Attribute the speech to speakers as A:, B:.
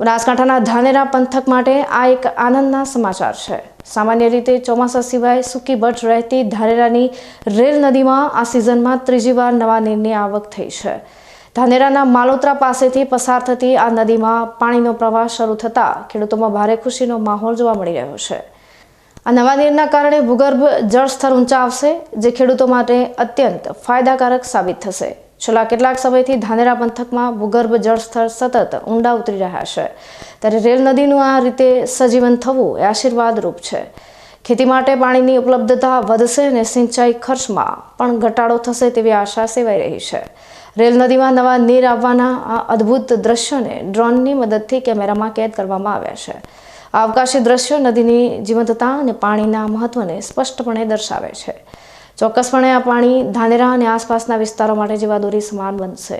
A: બનાસકાંઠાના ધાનેરા પંથક માટે આ એક આનંદના સમાચાર છે. સામાન્ય રીતે ચોમાસા સિવાય સૂકી બટ રહેતી ધાનેરાની રેલ નદીમાં આ સિઝનમાં ત્રીજી વાર નવા નીરની આવક થઈ છે. ધાનેરાના માલોત્રા પાસેથી પસાર થતી આ નદીમાં પાણીનો પ્રવાહ શરૂ થતાં ખેડૂતોમાં ભારે ખુશીનો માહોલ જોવા મળી રહ્યો છે. આ નવા નીરના કારણે ભૂગર્ભ જળ સ્તર ઊંચા આવશે, જે ખેડૂતો માટે અત્યંત ફાયદાકારક સાબિત થશે. છેલ્લા કેટલાક સમયથી ધાનેરા પંથકમાં ભૂગર્ભ જળ સ્તર સતત ઊંડા ઉતરી રહ્યા છે. ત્યારે રેલ નદીનું આ રીતે સજીવન થવું એ આશીર્વાદરૂપ છે. ખેતી માટે પાણીની ઉપલબ્ધતા વધશે અને સિંચાઈ ખર્ચમાં પણ ઘટાડો થશે તેવી આશા સેવાઈ રહી છે. રેલ નદીમાં નવા નીર આવવાના આ અદ્ભુત દ્રશ્યોને ડ્રોનની મદદથી કેમેરામાં કેદ કરવામાં આવ્યા છે. આ અવકાશી દ્રશ્યો નદીની જીવંતતા અને પાણીના મહત્વને સ્પષ્ટપણે દર્શાવે છે. ચોક્કસપણે આ પાણી ધાનેરા અને આસપાસના વિસ્તારો માટે જીવાદોરી સમાન બનશે.